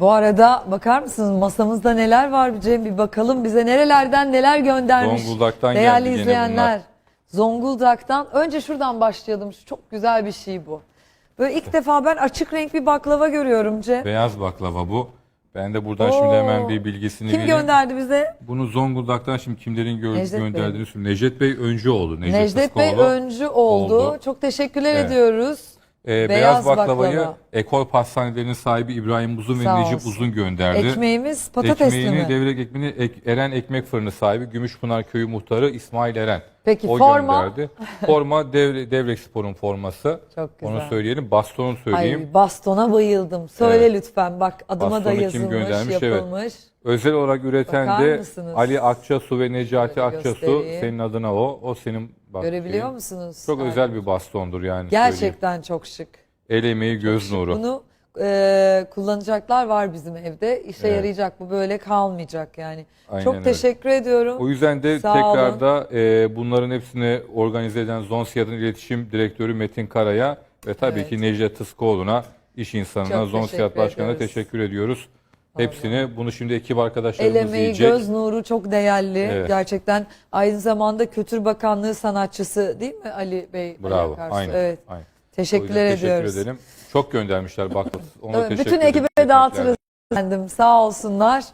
Bu arada bakar mısınız masamızda neler var Cem bir bakalım bize nerelerden neler göndermiş. Zonguldak'tan Değerli geldi izleyenler. bunlar. Zonguldak'tan önce şuradan başlayalım. Şu Çok güzel bir şey bu. Böyle ilk defa ben açık renk bir baklava görüyorum Cem. Beyaz baklava bu. Ben de buradan şimdi hemen bir bilgisini Kim vereyim. gönderdi bize? Bunu Zonguldak'tan şimdi kimlerin gö- Necdet Bey. gönderdiğini söyleyeyim. Necdet Bey Öncüoğlu. Necdet, Necdet Bey öncü oldu. oldu. Çok teşekkürler Evet. ediyoruz. Ee, beyaz, Beyaz baklavayı baklava. Ekol Pastanelerinin sahibi İbrahim Uzun Sağ ve Necip olsun. Uzun gönderdi. Ekmeğimiz patatesli Ekmeğini, mi? devrek ekmeğini Ek- Eren Ekmek Fırını sahibi Gümüşpınar Köyü Muhtarı İsmail Eren. Peki, o forma? gönderdi. Forma devre, Devrek Spor'un forması. Çok güzel. Onu söyleyelim. Bastonu söyleyeyim. Ay bastona bayıldım. Söyle Evet. lütfen bak adıma da Bastonu kim yazılmış, göndermiş? Evet. yapılmış. Özel olarak üreten Bakar de mısınız? Ali Akçasu ve Necati Şöyle Akçasu. göstereyim. Senin adına o. O senin bak Görebiliyor şeyin. musunuz? Çok Ay, özel bir bastondur yani. söyleyeyim. Gerçekten çok şık. El emeği göz nuru. Bunu e, kullanacaklar var bizim evde. İşe Evet. yarayacak bu böyle kalmayacak yani. Aynen çok öyle. teşekkür ediyorum. O yüzden de Sağ tekrar da e, bunların hepsini organize eden Zonsiyad'ın iletişim direktörü Metin Kara'ya ve tabii Evet. ki Necdet Tıskoğlu'na, iş insanına, Çok Zonsiyad teşekkür Başkanı'na ediyoruz. teşekkür ediyoruz. Hepsini bunu şimdi ekip arkadaşlarımız El emeği, yiyecek. göz nuru çok değerli. Evet. Gerçekten aynı zamanda Kültür Bakanlığı sanatçısı değil mi Ali Bey? Ali Bravo. Akarsu? Aynen. Evet. aynen. Teşekkürler teşekkür ediyoruz. edelim. Çok göndermişler bakla. Ona Evet, teşekkür Bütün ekibe dağıtırız efendim. Sağ olsunlar.